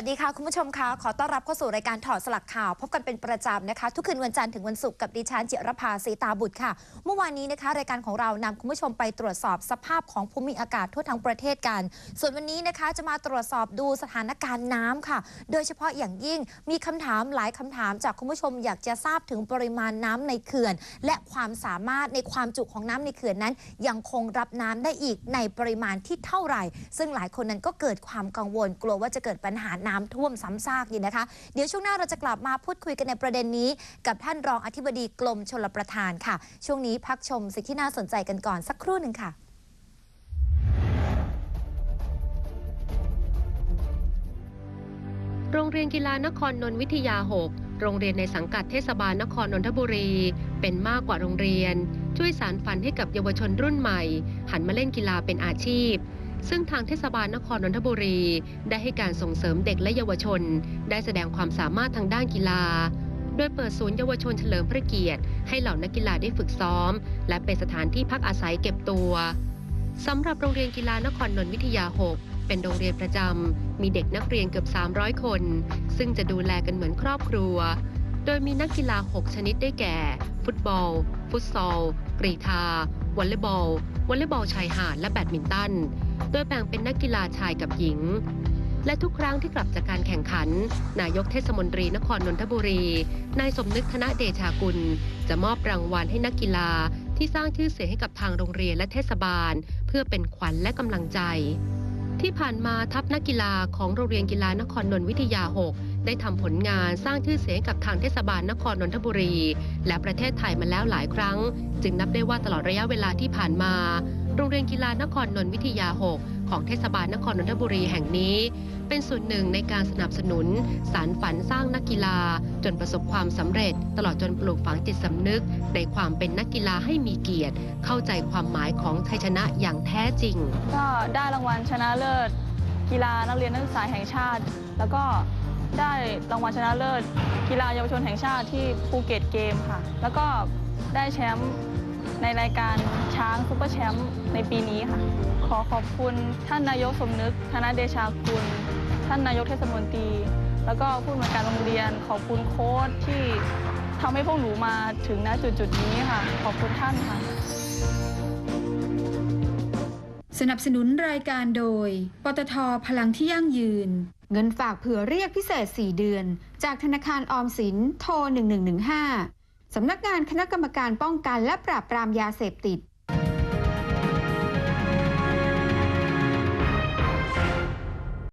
สวัสดีค่ะคุณผู้ชมคะขอต้อนรับเข้าสู่รายการถอดสลักข่าว พบกันเป็นประจำนะคะ ทุกคืนวันจันทร์ถึงวันศุกร์กับดิฉันจิรภาสีตาบุตรค่ะ เมื่อวานนี้นะคะ รายการของเรานำคุณผู้ชมไปตรวจสอบสภาพของภูมิอากาศทั่วทั้งประเทศกัน ส่วนวันนี้นะคะจะมาตรวจสอบดูสถานการณ์น้ำค่ะ โดยเฉพาะอย่างยิ่งมีคำถามหลายคำถามจากคุณผู้ชมอยากจะทราบถึงปริมาณน้ำในเขื่อน และความสามารถในความจุของน้ำในเขื่อนนั้น ยังคงรับน้ำได้อีกในปริมาณที่เท่าไหร่ ซึ่งหลายคนนั้นก็เกิดความกังวลกลัวว่าจะเกิดปัญหาน้ำท่วมซ้ำซากอยู่นะคะ เดี๋ยวช่วงหน้าเราจะกลับมาพูดคุยกันในประเด็นนี้ กับท่านรองอธิบดีกรมชลประทานค่ะ ช่วงนี้พักชมสิ่งที่น่าสนใจกันก่อนสักครู่หนึ่งค่ะโรงเรียนกีฬานครนนทวิทยา 6 โรงเรียนในสังกัดเทศบาลนครนนทบุรี เป็นมากกว่าโรงเรียน ช่วยสารฝันให้กับเยาวชนรุ่นใหม่ หันมาเล่นกีฬาเป็นอาชีพ ซึ่งทางเทศบาลนครนนทบุรี ได้ให้การส่งเสริมเด็กและเยาวชน ได้แสดงความสามารถทางด้านกีฬา โดยเปิดศูนย์เยาวชนเฉลิมพระเกียรติ ให้เหล่านักกีฬาได้ฝึกซ้อม และเป็นสถานที่พักอาศัยเก็บตัวสำหรับโรงเรียนกีฬานครนนทวิทยา 6 เป็นโรงเรียนประจำ มีเด็กนักเรียนเกือบ 300 คน ซึ่งจะดูแลกันเหมือนครอบครัว โดยมีนักกีฬา 6 ชนิดได้แก่ ฟุตบอล ฟุตซอล กรีฑาวอลเลย์บอล วอลเลย์บอลชายหาด และแบดมินตัน โดยแบ่งเป็นนักกีฬาชายกับหญิง และทุกครั้งที่กลับจากการแข่งขัน นายกเทศมนตรีนครนนทบุรี นายสมนึกธนเดชากุล จะมอบรางวัลให้นักกีฬาที่สร้างชื่อเสียงให้กับทางโรงเรียนและเทศบาล เพื่อเป็นขวัญและกำลังใจที่ผ่านมาทัพนักกีฬาของโรงเรียนกีฬานครนนทวิทยา 6 ได้ทำผลงานสร้างชื่อเสียงกับทางเทศบาลนครนนทบุรี และประเทศไทยมาแล้วหลายครั้ง จึงนับได้ว่าตลอดระยะเวลาที่ผ่านมา โรงเรียนกีฬานครนนทวิทยา 6 ของเทศบาลนครนนทบุรีแห่งนี้ เป็นส่วนหนึ่งในการสนับสนุน สารฝันสร้างนักกีฬา จนประสบความสำเร็จ ตลอดจนปลูกฝังจิตสำนึก ในความเป็นนักกีฬาให้มีเกียรติ เข้าใจความหมายของชัยชนะอย่างแท้จริง ก็ได้รางวัลชนะเลิศกีฬานักเรียนนักศึกษาแห่งชาติ แล้วก็ ได้รางวัลชนะเลิศ กีฬาเยาวชนแห่งชาติที่ภูเก็ตเกมค่ะ แล้วก็ได้แชมป์ในรายการช้างซุปเปอร์แชมป์ในปีนี้ค่ะ ขอขอบคุณท่านนายกสมนึกธนเดชากุลท่านนายกเทศมนตรี แล้วก็ผู้อำนวยการโรงเรียน ขอบคุณโค้ชที่ทำให้พวกหนูมาถึงณจุดจุดนี้ค่ะ ขอบคุณท่านค่ะ สนับสนุนรายการโดย ปตทพลังที่ยั่งยืน เงินฝากเผื่อเรียกพิเศษ 4 เดือน จากธนาคารออมสินโทร 1115 สำนักงานคณะกรรมการป้องกันและปราบปรามยาเสพติด